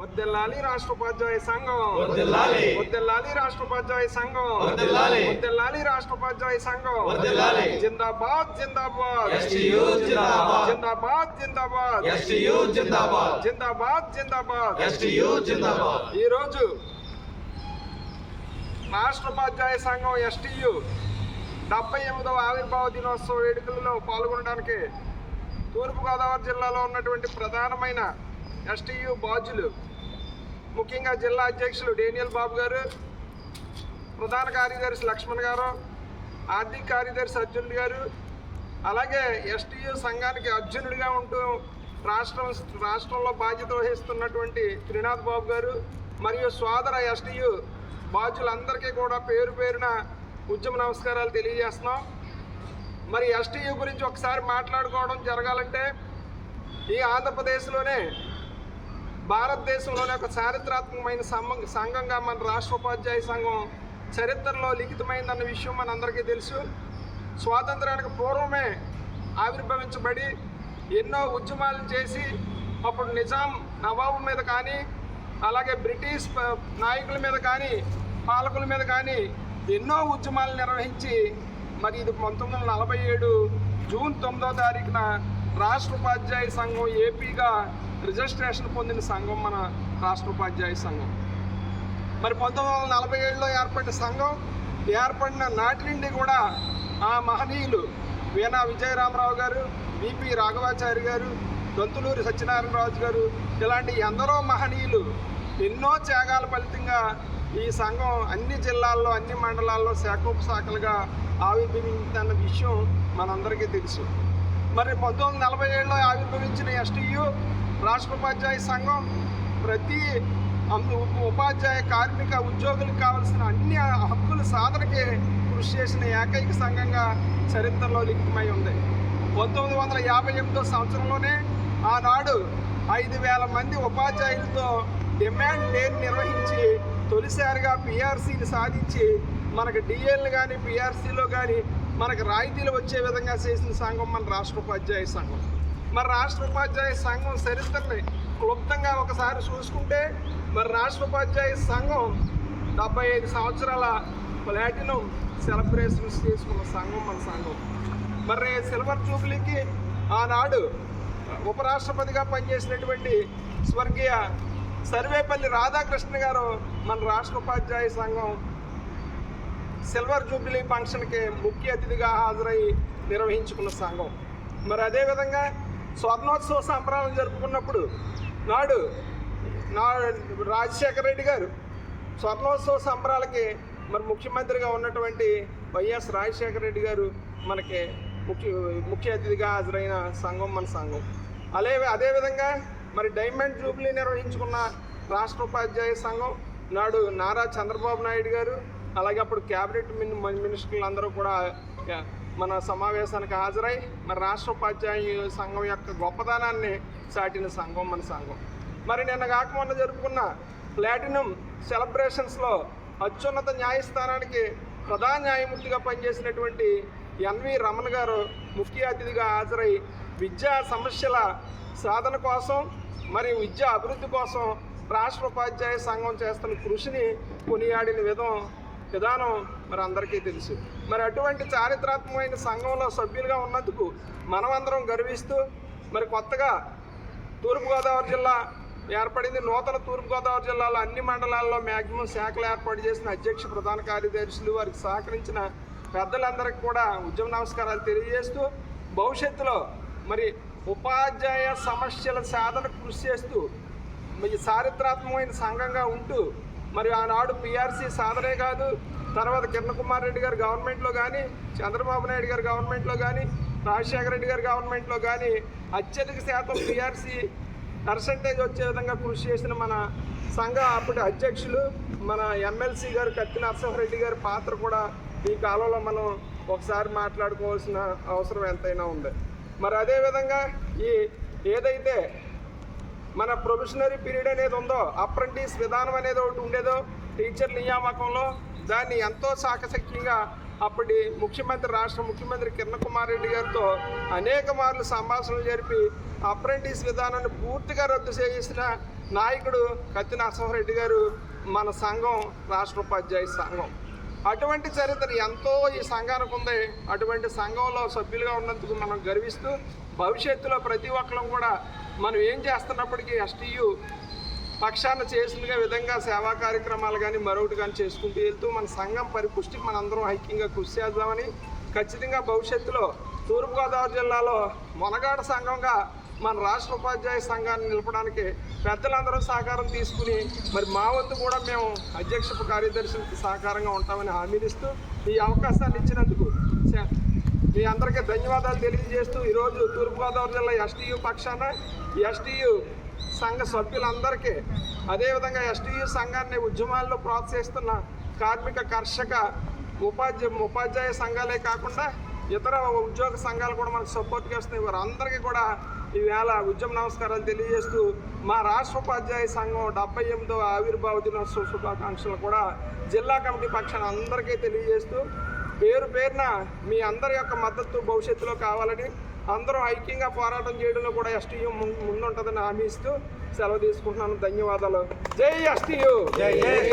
వద్దెల్లాలి రాష్ట్ర ఉపాధ్యాయ సంఘం. వద్దెల్లాలి రాష్ట్ర ఉపాధ్యాయ సంఘం. వద్దెల్లాలి రాష్ట్ర ఉపాధ్యాయ సంఘం. జిందాబాద్ జిందాబాద్ జిందాబాద్. జిందాబాద్ జిందాబాద్ ఎస్టీయూ జిందాబాద్ జిందాబాద్ జిందాబాద్ ఎస్టీయూ జిందాబాద్ ఈరోజు రాష్ట్ర ఉపాధ్యాయ సంఘం ఎస్టీయు డెబ్బై ఎనిమిదవ ఆవిర్భావ దినోత్సవ వేడుకలలో పాల్గొనడానికి తూర్పుగోదావరి జిల్లాలో ఉన్నటువంటి ప్రధానమైన ఎస్టీయు బాధ్యులు ముఖ్యంగా జిల్లా అధ్యక్షులు డేనియల్ బాబు గారు ప్రధాన కార్యదర్శి లక్ష్మణ్ గారు ఆర్థిక కార్యదర్శి అర్జునుడు గారు అలాగే ఎస్టీయు సంఘానికి అర్జునుడిగా ఉంటూ రాష్ట్రం రాష్ట్రంలో బాధ్యత వహిస్తున్నటువంటి త్రినాథ్ బాబు గారు మరియు సోదర ఎస్టీయు బాధ్యులందరికీ కూడా పేరు పేరున ఉద్యమ నమస్కారాలు తెలియజేస్తున్నాం. మరి ఎస్టీయు గురించి ఒకసారి మాట్లాడుకోవడం జరగాలంటే ఈ ఆంధ్రప్రదేశ్లోనే భారతదేశంలోనే ఒక చారిత్రాత్మకమైన సంఘం సంఘంగా మన రాష్ట్ర ఉపాధ్యాయ సంఘం చరిత్రలో లిఖితమైందన్న విషయం మనందరికీ తెలుసు. స్వాతంత్రానికి పూర్వమే ఆవిర్భవించబడి ఎన్నో ఉద్యమాలు చేసి అప్పుడు నిజాం నవాబు మీద కానీ అలాగే బ్రిటిష్ నాయకుల మీద కానీ పాలకుల మీద కానీ ఎన్నో ఉద్యమాలు నిర్వహించి మరి ఇది పంతొమ్మిది వందల నలభై ఏడు జూన్ తొమ్మిదో తారీఖున రాష్ట్ర ఉపాధ్యాయ సంఘం ఏపీగా రిజిస్ట్రేషన్ పొందిన సంఘం మన రాష్ట్ర ఉపాధ్యాయ సంఘం. మరి పంతొమ్మిది వందల నలభై ఏడులో ఏర్పడిన సంఘం ఏర్పడిన నాటి నుండి కూడా ఆ మహనీయులు వీణా విజయరామరావు గారు విపి రాఘవాచారి గారు దొంతులూరి సత్యనారాయణరాజు గారు ఇలాంటి ఎందరో మహనీయులు ఎన్నో త్యాగాల ఫలితంగా ఈ సంఘం అన్ని జిల్లాల్లో అన్ని మండలాల్లో శాఖోపశాఖలుగా ఆవిర్భవించిందన్న విషయం మనందరికీ తెలుసు. మరి పంతొమ్మిది వందల నలభై ఏడులో ఆవిర్భవించిన ఎస్టీయు రాష్ట్ర ఉపాధ్యాయ సంఘం ప్రతి ఉపాధ్యాయ కార్మిక ఉద్యోగులకు కావలసిన అన్ని హక్కుల సాధనకి కృషి చేసిన ఏకైక సంఘంగా చరిత్రలో లిఖితమై ఉంది. పంతొమ్మిది వందల యాభై ఎనిమిదో సంవత్సరంలోనే ఆనాడు ఐదు వేల మంది ఉపాధ్యాయులతో డిమాండ్ లేని నిర్వహించి తొలిసారిగా పిఆర్సీని సాధించి మనకు డిఎల్ని కానీ పిఆర్సీలో కానీ మనకు రాయితీలు వచ్చే విధంగా చేసిన సంఘం మన రాష్ట్ర ఉపాధ్యాయ సంఘం. మరి రాష్ట్ర ఉపాధ్యాయ సంఘం చరిత్రని క్లుప్తంగా ఒకసారి చూసుకుంటే మరి రాష్ట్ర ఉపాధ్యాయ సంఘం డెబ్బై ఐదు సంవత్సరాల ప్లాటినం సెలబ్రేషన్స్ చేసుకున్న సంఘం మన సంఘం. మరి సిల్వర్ జూబ్లీకి ఆనాడు ఉపరాష్ట్రపతిగా పనిచేసినటువంటి స్వర్గీయ సర్వేపల్లి రాధాకృష్ణ గారు మన రాష్ట్ర ఉపాధ్యాయ సంఘం సిల్వర్ జూబ్లీ ఫంక్షన్కి ముఖ్య అతిథిగా హాజరై నిర్వహించుకున్న సంఘం. మరి అదేవిధంగా స్వర్ణోత్సవ సంబరాలను జరుపుకున్నప్పుడు నాడు నా రాజశేఖర రెడ్డి గారు స్వర్ణోత్సవ సంబరాలకి మరి ముఖ్యమంత్రిగా ఉన్నటువంటి వైఎస్ రాజశేఖర రెడ్డి గారు మనకి ముఖ్య ముఖ్య అతిథిగా హాజరైన సంఘం మన సంఘం. అదే అదేవిధంగా మరి డైమండ్ జూబ్లీ నిర్వహించుకున్న రాష్ట్ర ఉపాధ్యాయ సంఘం నాడు నారా చంద్రబాబు నాయుడు గారు అలాగే అప్పుడు క్యాబినెట్ మిన్ మినిస్టర్లు అందరూ కూడా మన సమావేశానికి హాజరై మరి రాష్ట్ర ఉపాధ్యాయ సంఘం యొక్క గొప్పదనాన్ని చాటిన సంఘం మన సంఘం. మరి నిన్న కాక మొన్న జరుపుకున్న ప్లాటినం సెలబ్రేషన్స్లో అత్యున్నత న్యాయస్థానానికి ప్రధాన న్యాయమూర్తిగా పనిచేసినటువంటి ఎన్వి రమణ గారు ముఖ్య అతిథిగా హాజరై విద్యా సమస్యల సాధన కోసం మరియు విద్యా అభివృద్ధి కోసం రాష్ట్ర ఉపాధ్యాయ సంఘం చేస్తున్న కృషిని కొనియాడిన విధం విధానం మరి అందరికీ తెలుసు. మరి అటువంటి చారిత్రాత్మకమైన సంఘంలో సభ్యులుగా ఉన్నందుకు మనమందరం గర్విస్తూ మరి కొత్తగా తూర్పుగోదావరి జిల్లా ఏర్పడింది. నూతన తూర్పుగోదావరి జిల్లాలో అన్ని మండలాల్లో మ్యాక్సిమం శాఖలు ఏర్పాటు చేసిన అధ్యక్ష ప్రధాన కార్యదర్శులు వారికి సహకరించిన పెద్దలందరికీ కూడా ఉద్యమ నమస్కారాలు తెలియజేస్తూ భవిష్యత్తులో మరి ఉపాధ్యాయ సమస్యల సాధన కృషి చేస్తూ ఈ చారిత్రాత్మకమైన సంఘంగా ఉంటూ మరి ఆనాడు పీఆర్సీ సాధనే కాదు తర్వాత కిరణ్ కుమార్ రెడ్డి గారు గవర్నమెంట్లో కానీ చంద్రబాబు నాయుడు గారు గవర్నమెంట్లో కానీ రాజశేఖర రెడ్డి గారు గవర్నమెంట్లో కానీ అత్యధిక శాతం పీఆర్సీ పర్సంటేజ్ వచ్చే విధంగా కృషి చేసిన మన సంఘ అప్పటి అధ్యక్షులు మన ఎమ్మెల్సీ గారు కత్తి నరసింహారెడ్డి గారి పాత్ర కూడా ఈ కాలంలో మనం ఒకసారి మాట్లాడుకోవాల్సిన అవసరం ఎంతైనా ఉంది. మరి అదేవిధంగా ఈ ఏదైతే మన ప్రొఫెషనరీ పీరియడ్ అనేది ఉందో అప్రెంటిస్ విధానం అనేది ఒకటి ఉండేదో టీచర్ నియామకంలో దాన్ని ఎంతో సాకసక్యంగా అప్పటి ముఖ్యమంత్రి రాష్ట్ర ముఖ్యమంత్రి కిరణ్ కుమార్ రెడ్డి గారితో అనేక మార్లు సంభాషణలు జరిపి అప్రెంటిస్ విధానాన్ని పూర్తిగా రద్దు చేసిన నాయకుడు కత్తి నరసింహారెడ్డి గారు మన సంఘం రాష్ట్ర ఉపాధ్యాయ సంఘం. అటువంటి చరిత్ర ఎంతో ఈ సంఘానికి ఉంది. అటువంటి సంఘంలో సభ్యులుగా ఉన్నందుకు మనం గర్విస్తూ భవిష్యత్తులో ప్రతి ఒక్కరం కూడా మనం ఏం చేస్తున్నప్పటికీ ఎస్టీయు పక్షాన చేసిన విధంగా సేవా కార్యక్రమాలు కానీ మరొకటి కానీ చేసుకుంటూ వెళ్తూ మన సంఘం పరిపుష్టికి మనందరం ఐక్యంగా కృషి చేద్దామని ఖచ్చితంగా భవిష్యత్తులో తూర్పుగోదావరి జిల్లాలో మొనగాడ సంఘంగా మన రాష్ట్ర ఉపాధ్యాయ సంఘాన్ని నిలపడానికి పెద్దలందరూ సహకారం తీసుకుని మరి మా వంతు కూడా మేము అధ్యక్ష కార్యదర్శులకు సహకారంగా ఉంటామని హామీనిస్తూ ఈ అవకాశాన్ని ఇచ్చినందుకు మీ అందరికీ ధన్యవాదాలు తెలియజేస్తూ ఈరోజు తూర్పుగోదావరి జిల్లా ఎస్టీయు పక్షాన ఎస్టీయు సంఘ సభ్యులందరికీ అదేవిధంగా ఎస్టీయు సంఘాన్ని ఉద్యమాల్లో ప్రోత్సహిస్తున్న కార్మిక కర్షక ఉపాధ్యాయ ఉపాధ్యాయ సంఘాలే కాకుండా ఇతర ఉద్యోగ సంఘాలు కూడా మనకు సపోర్ట్ చేస్తున్నాయి. వారందరికీ కూడా ఈవేళ ఉద్యమ నమస్కారాలు తెలియజేస్తూ మా రాష్ట్ర ఉపాధ్యాయ సంఘం డెబ్బై ఎనిమిదవ ఆవిర్భావ దినోత్సవ శుభాకాంక్షలు కూడా జిల్లా కమిటీ పక్షాన అందరికీ తెలియజేస్తూ పేరు పేరున మీ అందరి యొక్క మద్దతు భవిష్యత్తులో కావాలని అందరూ ఐక్యంగా పోరాటం చేయడంలో కూడా ఎస్టీయూ ముందుంటుందని హామీ ఇస్తూ సెలవు తీసుకుంటున్నాను. ధన్యవాదాలు. జై ఎస్టీయూ. జై జై.